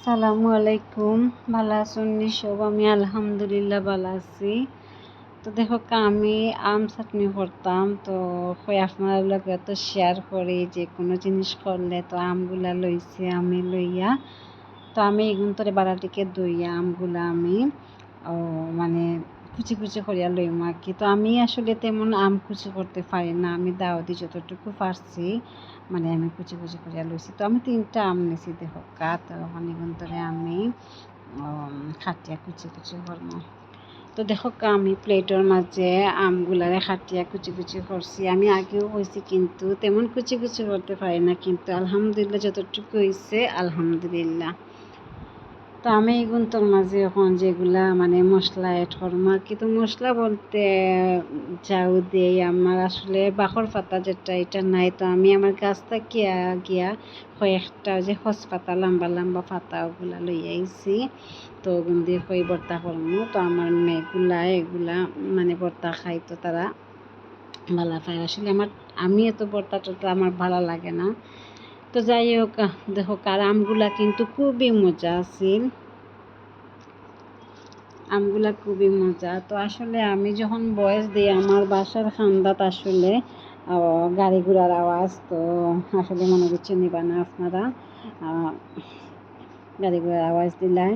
আসসালামু আলাইকুম। ভালো আছেন সব? আমি আলহামদুলিল্লাহ ভালো আছি। তো দেখো, আমি আম চাটনি করতাম। তো হয় আপনার লগে তো শেয়ার করি যে কোনো জিনিস করলে তো আমগুলা লইছে আমি লইয়া। তো আমি এগুন তোরে বাড়াটিকে দইয়া আমগুলা আমি কুচি কুচি করিয়া লইম আর কি। তো আমি আসলে তেমন আম কুচি করতে পারি না। আমি দাওয়াতি যতটুকু পারছি মানে আমি কুচি কুচি করিয়া লইছি। তো আমি তিনটা আম নিছি দেখো কা তো অনেকক্ষণ ধরে আমি খাটিয়া কুচি কুচি করব। তো দেখো, আমি প্লেটের মাঝে আমগুলারে খাটিয়া কুচি কুচি করছি। আমি আগেও হয়েছি কিন্তু তেমন কুচি কুচি করতে পারি না। কিন্তু আলহামদুলিল্লাহ যতটুকু হয়েছে আলহামদুলিল্লাহ। তো আমি তোর মাঝে এখন যেগুলা মানে মশলা এড করব। আর কি তো মশলা বলতে যাও দেই, আমার আসলে বাখর পাতা যেটা, এটা নাই। তো আমি আমার গাছটা গিয়া গিয়া কয়েকটা যে খস পাতা লম্বা লম্বা পাতা, ওগুলা লই আইছি। তো ওগুন দিয়ে কই বর্তা করব। তো আমার মেয়েগুলা, এগুলা মানে বর্তা খাই তো তারা ভালো পায়। আসলে আমার, আমি এত বর্তা টর্তা আমার ভালো লাগে না। তো যাই হোক দেখো কার আমগুলা কিন্তু খুবই মজা আছিল আমগুলা খুবই মজা। তো আসলে আমি যখন বয়স দিই, আমার বাসার খান্দাত আসলে গাড়ি ঘোড়ার আওয়াজ, তো আসলে মনে করছে নিবা না আপনারা গাড়ি ঘোড়ার আওয়াজ দিলাই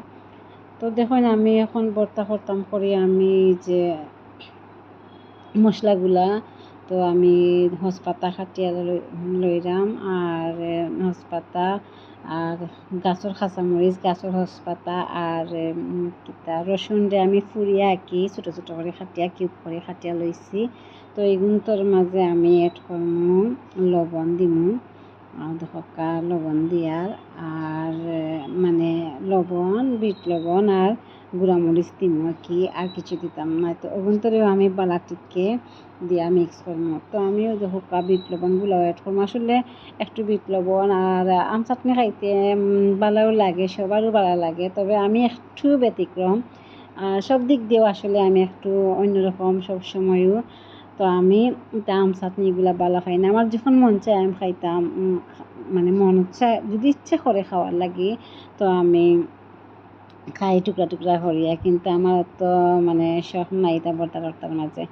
তো দেখুন, আমি এখন বর্তা করতাম করি, আমি যে মশলাগুলা, তো আমি হসপাতা খাটিয়া লইরাম, আর হসপাতা, আর গাছর খাঁচামরিচ, গাছর হসপাতা, আর কিতা রসুন দিয়ে আমি ফুরিয়া আঁকি, ছোটো ছোটো করে খাটিয়া, কিউব করে খাটিয়া লইছি। তো এইগুলোর মাঝে আমি এড করমু, লবণ দিমু দহকা লবণ দিয়ার, আর মানে লবণ, বিট লবণ, আর গুঁড়ামরিচ দিমু আর কি, আর কিছু দিতাম না। তো ওগুন্তরেও আমি বালাটিকে দিয়া মিক্স করব তো আমিও হুকা বিট লবণগুলো অ্যাড করব আসলে একটু বিট লবণ আর আম চাটনি খাইতে ভালোও লাগে, সবারও ভালো লাগে। তবে আমি একটু ব্যতিক্রম। আর সব দিক দিয়েও আসলে আমি একটু অন্যরকম সবসময়ও তো আমি আম চাটনিগুলো বালা খাই না। আমার যখন মন চায় আম খাইতাম মানে মন চায় যদি ইচ্ছে করে খাওয়ার লাগে, তো আমি খাই টুকরা টুকরা করিয়া কিন্তু আমার তো মানে শখ নাই তা বর্তা টর্তার মাঝে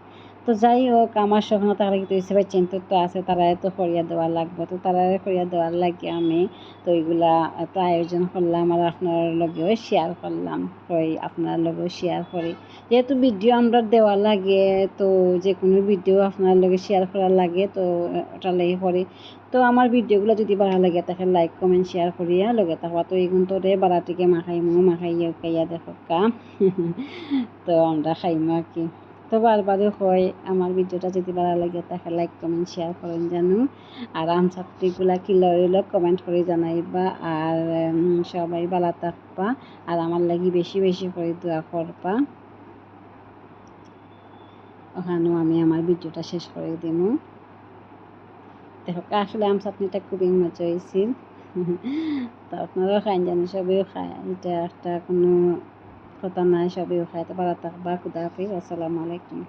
তো যাই হোক, আমার স্বপ্ন তারা কিন্তু হিসেবে তো আছে, তারা তো করিয়া দেওয়ার লাগবে। তো তারা করিয়া দেওয়ার লাগে আমি তো এইগুলা তো আয়োজন করলাম আর আপনার লগেও শেয়ার করলাম কই আপনার লগেও শেয়ার করি। যেহেতু ভিডিও আমরা দেওয়ার লাগে, তো যে কোনো ভিডিও আপনার লগে শেয়ার করার লাগে, তো ওটা লেগে করি তো আমার ভিডিওগুলো যদি ভালো লাগে তাকে লাইক কমেন্ট শেয়ার করিয়া লগে থাকা। তো এইগুলো তো রে বাড়াটিকে মাখাইমো, মাখাইয়া উকাইয়া দেখো কা। তো আমরা খাইমো আর কি। তো বারবারও হয়, আমার ভিডিওটা যদি ভালো লাগে তাকে লাইক কমেন্ট শেয়ার করেন জানো। আর আম ছাত্রীগুলা কি লইল কমেন্ট করে জানাইবা। আর সবাই ভালো থাকবা। আর আমার লাগি বেশি বেশি করে দোয়া করবা। ওখানেও আমি আমার ভিডিওটা শেষ করে দিব দেখো আসলে আম চাটনিটা খুবই মজা হয়েছিল তো আপনারাও খাই জানি, সবেও খায়। এটা একটা কোনো কথা নাই, সবেও খায়। তো ভালো থাকবা আসসালামু আলাইকুম।